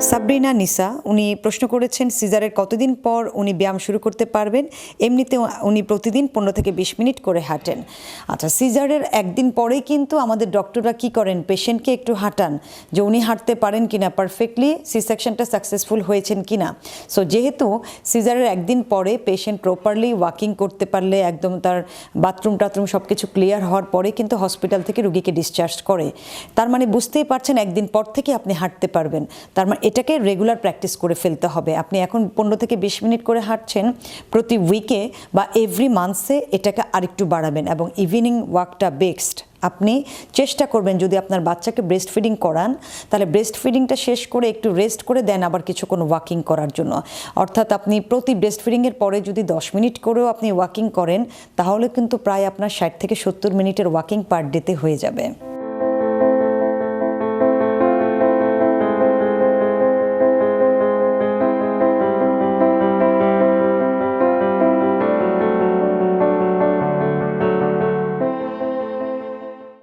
সাবরিনা নিসা, উনি প্রশ্ন করেছেন, সিজারের কতদিন পর উনি ব্যায়াম শুরু করতে পারবেন? এমনিতে উনি প্রতিদিন পনেরো থেকে বিশ মিনিট করে হাঁটেন। আচ্ছা সিজারের একদিন পরেই কিন্তু আমাদের ডক্টররা কি করেন? পেশেন্টকে একটু হাঁটান, যে উনি হাঁটতে পারেন কিনা পারফেক্টলি সি সেকশনটা সাকসেসফুল হয়েছেন কিনা? সো যেহেতু সিজারের একদিন পরে পেশেন্ট প্রপারলি ওয়াকিং করতে পারলে, একদম তার বাথরুম টাথরুম সব কিছু ক্লিয়ার হওয়ার পরে কিন্তু হসপিটাল থেকে রুগীকে ডিসচার্জ করে। তার মানে বুঝতেই পারছেন, একদিন পর থেকে আপনি হাঁটতে পারবেন। তার মানে এটাকে রেগুলার প্র্যাকটিস করে ফেলতে হবে। আপনি এখন পনেরো থেকে বিশ মিনিট করে হাঁটছেন, প্রতি উইকে বা এভরি মান্থসে এটাকে আরেকটু বাড়াবেন এবং ইভিনিং ওয়াকটা বেস্ট আপনি চেষ্টা করবেন যদি আপনার বাচ্চাকে ব্রেস্ট ফিডিং করান, তাহলে ব্রেস্ট ফিডিংটা শেষ করে একটু রেস্ট করে দেন আবার কিছুক্ষণ ওয়াকিং করার জন্য। অর্থাৎ আপনি প্রতি ব্রেস্ট ফিডিংয়ের পরে যদি দশ মিনিট করেও আপনি ওয়াকিং করেন, তাহলে কিন্তু প্রায় আপনার ষাট থেকে সত্তর মিনিটের ওয়াকিং পার ডেতে হয়ে যাবে।